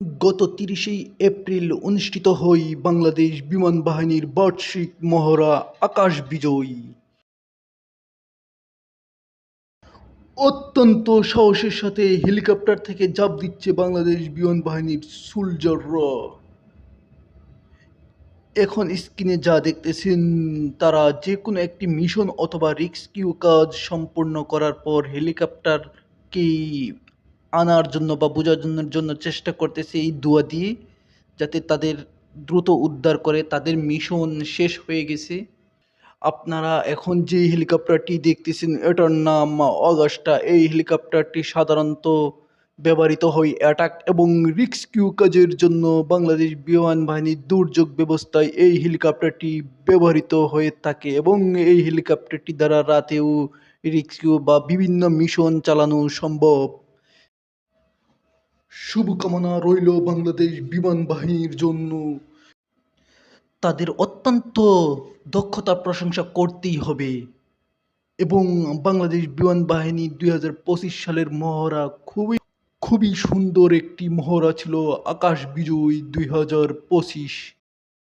গত তিরিশে এপ্রিল অনুষ্ঠিত হয় বাংলাদেশ বিমান বাহিনীর বার্ষিক মহড়া আকাশ বিজয়। অত্যন্ত সাহসের সাথে হেলিকপ্টার থেকে জাপ দিচ্ছে বাংলাদেশ বিমান বাহিনীর সোলজাররা। এখন স্ক্রিনে যা দেখতেছেন, তারা যে কোনো একটি মিশন অথবা রেস্কিউ কাজ সম্পূর্ণ করার পর হেলিকপ্টারকে আনার জন্য বা বোঝানোর জন্য চেষ্টা করতেছে এই দোয়া দিয়ে, যাতে তাদের দ্রুত উদ্ধার করে, তাদের মিশন শেষ হয়ে গেছে। আপনারা এখন যে হেলিকপ্টারটি দেখতেছেন, এটার নাম অগাস্টা। এই হেলিকপ্টারটি সাধারণত ব্যবহৃত হয় অ্যাটাক এবং রিস্কিউ কাজের জন্য। বাংলাদেশ বিমান বাহিনীর দুর্যোগ ব্যবস্থায় এই হেলিকপ্টারটি ব্যবহৃত হয়ে থাকে এবং এই হেলিকপ্টারটি দ্বারা রাতেও রিস্কিউ বা বিভিন্ন মিশন চালানো সম্ভব। শুভকামনা রইল বাংলাদেশ বিমান বাহিনীর জন্য। তাদের অত্যন্ত দক্ষতার প্রশংসা করতেই হবে। এবং বাংলাদেশ বিমান বাহিনী দুই হাজার পঁচিশ সালের মহড়া খুবই খুবই সুন্দর একটি মহড়া ছিল আকাশ বিজয়ী দুই হাজার পঁচিশ।